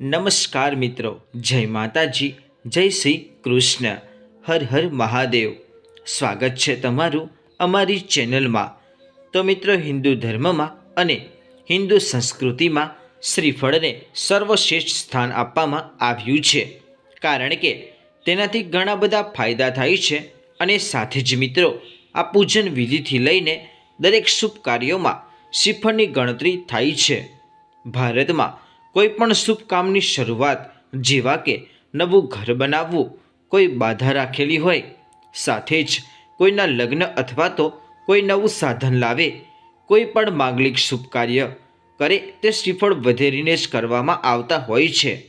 નમસ્કાર મિત્રો, જય માતાજી, જય શ્રી કૃષ્ણ, હર હર મહાદેવ. સ્વાગત છે તમારું અમારી ચેનલમાં. તો મિત્રો, હિન્દુ ધર્મમાં અને હિન્દુ સંસ્કૃતિમાં શ્રીફળને સર્વશ્રેષ્ઠ સ્થાન આપવામાં આવ્યું છે. કારણ કે તેનાથી ઘણા બધા ફાયદા થાય છે અને સાથે જ મિત્રો, આ પૂજન વિધિથી લઈને દરેક શુભ કાર્યોમાં શ્રીફળની ગણતરી થાય છે. ભારતમાં કોઈ પણ શુભ કામની શરૂઆત જેવા કે નવું ઘર બનાવવું, કોઈ બાધા રાખેલી હોય, સાથે જ કોઈના લગ્ન અથવા તો કોઈ નવું સાધન લાવે, કોઈ પણ માંગલિક શુભ કાર્ય કરે તે શ્રીફળ વધેરીને જ કરવામાં આવતા હોય છે.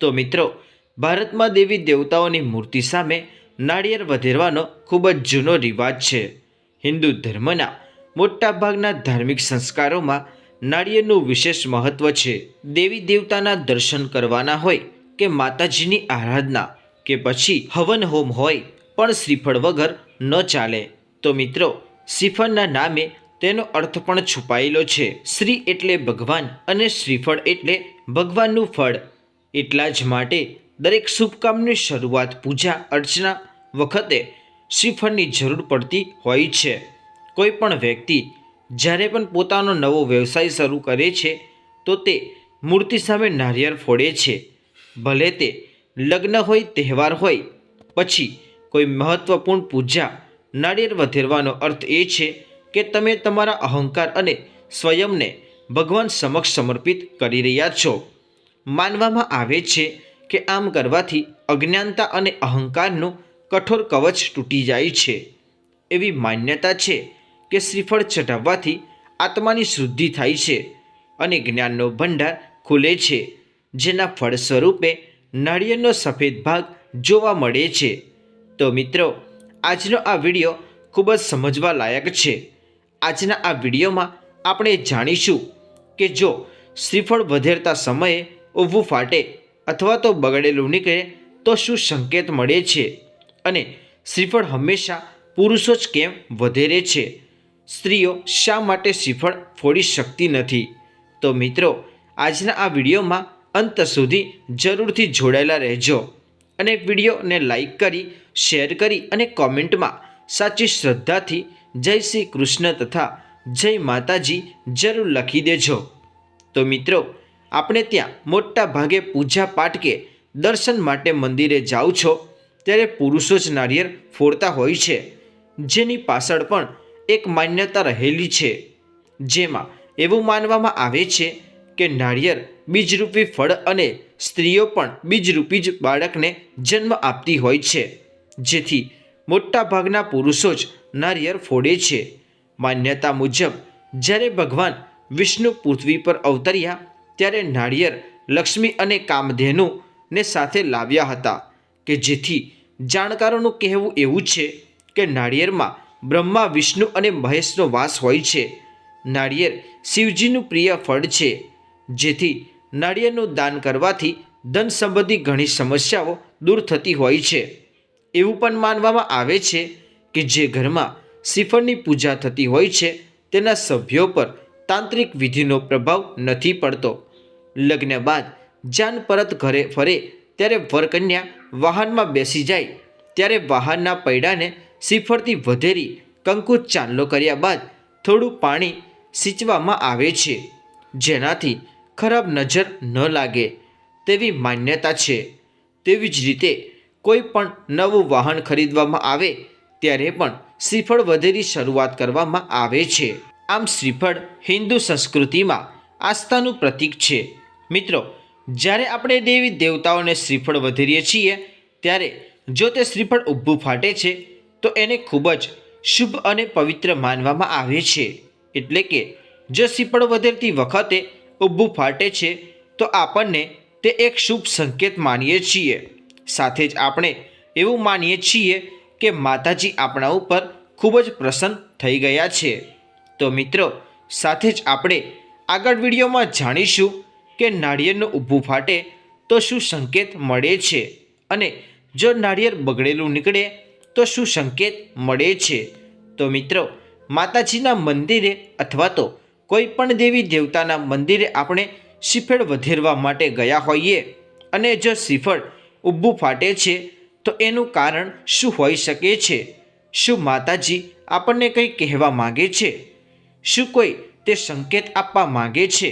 તો મિત્રો, ભારતમાં દેવી દેવતાઓની મૂર્તિ સામે નાળિયેર વધેરવાનો ખૂબ જ જૂનો રિવાજ છે. હિન્દુ ધર્મના મોટાભાગના ધાર્મિક સંસ્કારોમાં નાળિયેરનું વિશેષ મહત્ત્વ છે. દેવી દેવતાના દર્શન કરવાના હોય કે માતાજીની આરાધના કે પછી હવન હોમ હોય પણ શ્રીફળ વગર ન ચાલે. તો મિત્રો, શ્રીફળના નામે તેનો અર્થ પણ છુપાયેલો છે. શ્રી એટલે ભગવાન અને શ્રીફળ એટલે ભગવાનનું ફળ. એટલા જ માટે દરેક શુભકામની શરૂઆત, પૂજા, અર્ચના વખતે શ્રીફળની જરૂર પડતી હોય છે. કોઈ પણ વ્યક્તિ જ્યારે પણ પોતાનો નવો વ્યવસાય શરૂ કરે છે, તો તે મૂર્તિ સામે નારિયેળ ફોડે છે. ભલે તે લગ્ન હોય, તહેવાર હોય, પછી કોઈ મહત્વપૂર્ણ પૂજા નાળિયેર વધેરવાનો અર્થ એ છે કે તમે તમારા અહંકાર અને સ્વયંને ભગવાન સમક્ષ સમર્પિત કરી રહ્યા છો. માનવામાં આવે છે કે આમ કરવાથી અજ્ઞાનતા અને અહંકારનું કઠોર કવચ તૂટી જાય છે. એવી માન્યતા છે કે શ્રીફળ ચઢાવવાથી આત્માની શુદ્ધિ થાય છે અને જ્ઞાનનો ભંડાર ખુલે છે, જેના ફળ સ્વરૂપે નાળિયેરનો સફેદ ભાગ જોવા મળે છે. તો મિત્રો, આજનો આ વીડિયો ખૂબ જ સમજવા લાયક છે. આજના આ વિડીયોમાં આપણે જાણીશું કે જો શ્રીફળ વધેરતા સમયે ઊભું ફાટે અથવા તો બગડેલું નીકળે, તો શું સંકેત મળે છે? અને શ્રીફળ હંમેશા પુરુષો જ કેમ વધેરે છે? સ્ત્રીઓ શા માટે શ્રીફળ ફોડી શકતી નથી? તો મિત્રો, આજના આ વિડીયોમાં અંત સુધી જરૂરથી જોડાયેલા રહેજો અને વિડીયોને લાઈક કરી, શેર કરી અને કોમેન્ટમાં સાચી શ્રદ્ધાથી જય શ્રી કૃષ્ણ તથા જય માતાજી જરૂર લખી દેજો. તો મિત્રો, આપણે ત્યાં મોટા ભાગે પૂજા પાઠ કે દર્શન માટે મંદિરે જાઓ છો, ત્યારે પુરુષો જ નારિયેળ ફોડતા હોય છે. જેની પાછળ પણ એક માન્યતા રહેલી છે. જેમાં એવું માનવામાં આવે છે કે નાળિયેર બીજરૂપી ફળ અને સ્ત્રીઓ પણ બીજરૂપી જ બાળકને જન્મ આપતી હોય છે. જેથી મોટાભાગના પુરુષો જ નારિયેળ ફોડે છે. માન્યતા મુજબ, જ્યારે ભગવાન વિષ્ણુ પૃથ્વી પર અવતર્યા, ત્યારે નાળિયેર લક્ષ્મી અને કામધેનુને સાથે લાવ્યા હતા, કે જેથી જાણકારોનું કહેવું એવું છે કે નાળિયેરમાં બ્રહ્મા, વિષ્ણુ અને મહેશનો વાસ હોય છે. નાળિયેર શિવજીનું પ્રિય ફળ છે. જેથી નાળિયેરનું દાન કરવાથી ધન સંબંધી ઘણી સમસ્યાઓ દૂર થતી હોય છે. એવું પણ માનવામાં આવે છે કે જે ઘરમાં શ્રીફળની પૂજા થતી હોય છે, તેના સભ્યો પર તાંત્રિક વિધિનો પ્રભાવ નથી પડતો. લગ્ન બાદ જાન પરત ઘરે ફરે, ત્યારે વરકન્યા વાહનમાં બેસી જાય, ત્યારે વાહનના પૈડાને શ્રીફળથી વધેરી કંકુ ચાંદલો કર્યા બાદ થોડું પાણી સિંચવામાં આવે છે. જેનાથી ખરાબ નજર ન લાગે તેવી માન્યતા છે. તેવી જ રીતે કોઈ પણ નવું વાહન ખરીદવામાં આવે ત્યારે પણ શ્રીફળ વધેરી શરૂઆત કરવામાં આવે છે. આમ શ્રીફળ હિન્દુ સંસ્કૃતિમાં આસ્થાનું પ્રતીક છે. મિત્રો, જ્યારે આપણે દેવી દેવતાઓને શ્રીફળ વધેરીએ છીએ, ત્યારે જો તે શ્રીફળ ઊભું ફાટે છે તો એને ખૂબ જ શુભ અને પવિત્ર માનવામાં આવે છે. એટલે કે, જો શ્રીફળ વધેરતી વખતે ઊભું ફાટે છે, તો આપણને તે એક શુભ સંકેત માનીએ છીએ. સાથે જ આપણે એવું માનીએ છીએ કે માતાજી આપણા ઉપર ખૂબ જ પ્રસન્ન થઈ ગયા છે. તો મિત્રો, સાથે જ આપણે આગળ વિડીયોમાં જાણીશું કે નાળિયેરનું ઊભું ફાટે તો શું સંકેત મળે છે અને જો નાળિયેર બગડેલું નીકળે તો શું સંકેત મળે છે? તો મિત્રો, માતાજીના મંદિરે અથવા તો કોઈ પણ દેવી દેવતાના મંદિરે આપણે શ્રીફળ વધેરવા માટે ગયા હોઈએ અને જો શ્રીફળ ઊભું ફાટે છે, તો એનું કારણ શું હોઈ શકે છે? શું માતાજી આપણને કંઈ કહેવા માગે છે? શું કોઈ તે સંકેત આપવા માગે છે?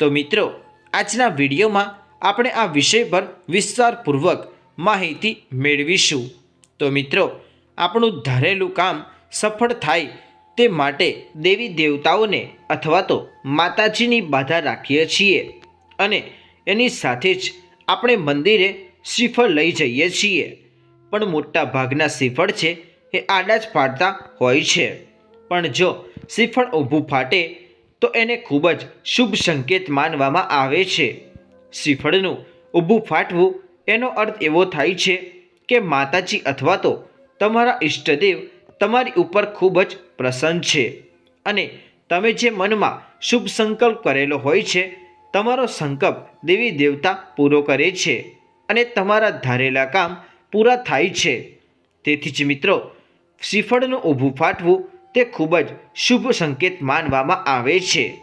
તો મિત્રો, આજના વિડીયોમાં આપણે આ વિષય પર વિસ્તારપૂર્વક માહિતી મેળવીશું. તો મિત્રો, આપણું ધારેલું કામ સફળ થાય તે માટે દેવી દેવતાઓને અથવા તો માતાજીની બાધા રાખીએ છીએ અને એની સાથે જ આપણે મંદિરે શ્રીફળ લઈ જઈએ છીએ. પણ મોટા ભાગના શ્રીફળ છે એ આડા જ ફાટતા હોય છે. પણ જો શ્રીફળ ઊભું ફાટે, તો એને ખૂબ જ શુભ સંકેત માનવામાં આવે છે. શ્રીફળનું ઊભું ફાટવું એનો અર્થ એવો થાય છે કે માતાજી અથવા તો તમારા ઈષ્ટદેવ તમારી ઉપર ખૂબ જ પ્રસન્ન છે. અને તમે જે મનમાં શુભ સંકલ્પ કરેલો હોય છે, તમારો સંકલ્પ દેવી દેવતા પૂરો કરે છે અને તમારા ધારેલા કામ પૂરા થાય છે. તેથી જ મિત્રો, શ્રીફળનું ઊભું ફાટવું તે ખૂબ જ શુભ સંકેત માનવામાં આવે છે.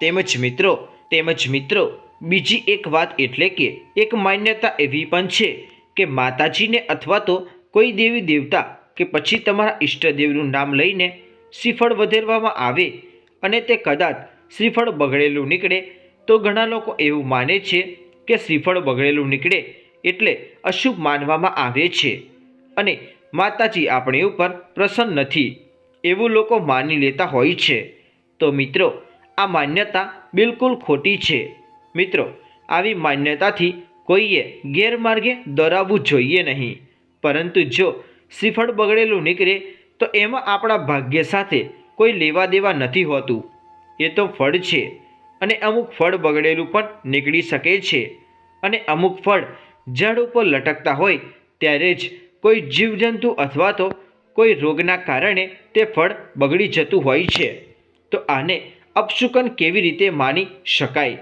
તેમજ મિત્રો તેમજ મિત્રો, બીજી એક વાત એટલે કે એક માન્યતા એવી પણ છે કે માતાજીને અથવા તો કોઈ દેવી દેવતા કે પછી તમારા ઈષ્ટદેવનું નામ લઈને શ્રીફળ વધેરવામાં આવે અને તે કદાચ શ્રીફળ બગડેલું નીકળે, તો ઘણા લોકો એવું માને છે કે શ્રીફળ બગડેલું નીકળે એટલે અશુભ માનવામાં આવે છે. અને માતાજી આપણી ઉપર પ્રસન્ન નથી એવું લોકો માની લેતા હોય છે. તો મિત્રો, આ માન્યતા બિલકુલ ખોટી છે. મિત્રો, આવી માન્યતાથી કોઈએ ગેરમાર્ગે દોરાવવું જોઈએ નહીં. પરંતુ જો શ્રીફળ બગડેલું નીકળે, તો એમાં આપણા ભાગ્ય સાથે કોઈ લેવા દેવા નથી હોતું. એ તો ફળ છે અને અમુક ફળ બગડેલું પણ નીકળી શકે છે. અને અમુક ફળ ઝાડ ઉપર લટકતા હોય, ત્યારે જ કોઈ જીવજંતુ અથવા તો કોઈ રોગના કારણે તે ફળ બગડી જતું હોય છે. તો આને અપશુકન કેવી રીતે માની શકાય?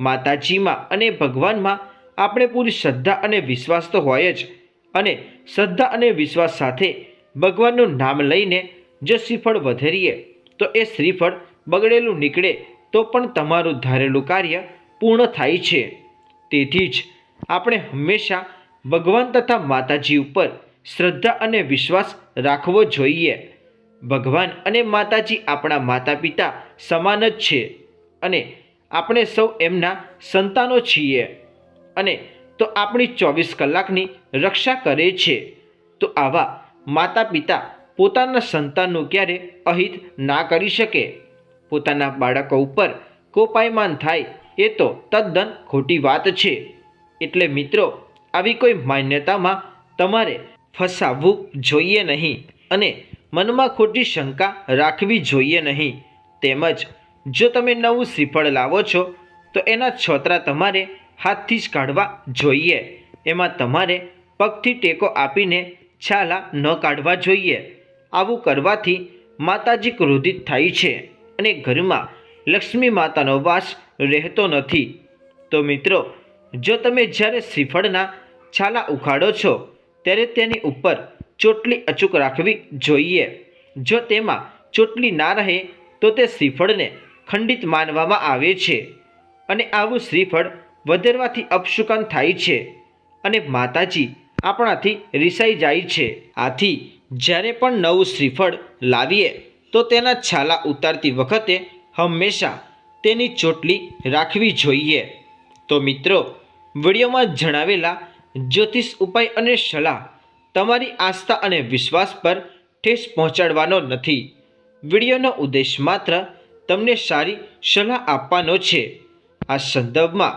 માતાજીમાં અને ભગવાનમાં આપણે પૂરી શ્રદ્ધા અને વિશ્વાસ તો હોય જ. અને શ્રદ્ધા અને વિશ્વાસ સાથે ભગવાનનું નામ લઈને જો શ્રીફળ વધેરીએ, તો એ શ્રીફળ બગડેલું નીકળે તો પણ તમારું ધારેલું કાર્ય પૂર્ણ થાય છે. તેથી જ આપણે હંમેશા ભગવાન તથા માતાજી ઉપર શ્રદ્ધા અને વિશ્વાસ રાખવો જોઈએ. ભગવાન અને માતાજી આપણા માતા પિતા સમાન જ છે અને આપણે સૌ એમના સંતાનો છીએ. અને તો આપણી ચોવીસ કલાકની રક્ષા કરે છે. તો આવા માતા પિતા પોતાના સંતાનનું ક્યારે અહિત ના કરી શકે? પોતાના બાળકો ઉપર કોપાયમાન થાય એ તો તદ્દન ખોટી વાત છે. એટલે મિત્રો, આવી કોઈ માન્યતામાં તમારે ફસાવવું જોઈએ નહીં અને મનમાં ખોટી શંકા રાખવી જોઈએ નહીં. તેમજ જો તમે નવું શ્રીફળ લાવો છો, તો એના છોતરા તમારે હાથથી જ કાઢવા જોઈએ. એમાં તમારે પગથી ટેકો આપીને છાલા ન કાઢવા જોઈએ. આવું કરવાથી માતાજી ક્રોધિત થાય છે અને ઘરમાં લક્ષ્મી માતાનો વાસ રહેતો નથી. તો મિત્રો, જો તમે જ્યારે શ્રીફળના છાલા ઉખાડો છો, ત્યારે તેની ઉપર ચોટલી અચૂક રાખવી જોઈએ. જો તેમાં ચોટલી ના રહે, તો તે શ્રીફળને ખંડિત માનવામાં આવે છે. અને આવું શ્રીફળ વધેરવાથી અપશુકન થાય છે અને માતાજી આપણાથી રિસાઈ જાય છે. આથી જ્યારે પણ નવું શ્રીફળ લાવીએ, તો તેના છાલા ઉતારતી વખતે હંમેશા તેની ચોટલી રાખવી જોઈએ. તો મિત્રો, વિડીયોમાં જણાવેલા જ્યોતિષ ઉપાય અને સલાહ તમારી આસ્થા અને વિશ્વાસ પર ઠેસ પહોંચાડવાનો નથી. વિડીયોનો ઉદ્દેશ માત્ર તમને સારી સલાહ આપવાનો છે. આ સંદર્ભમાં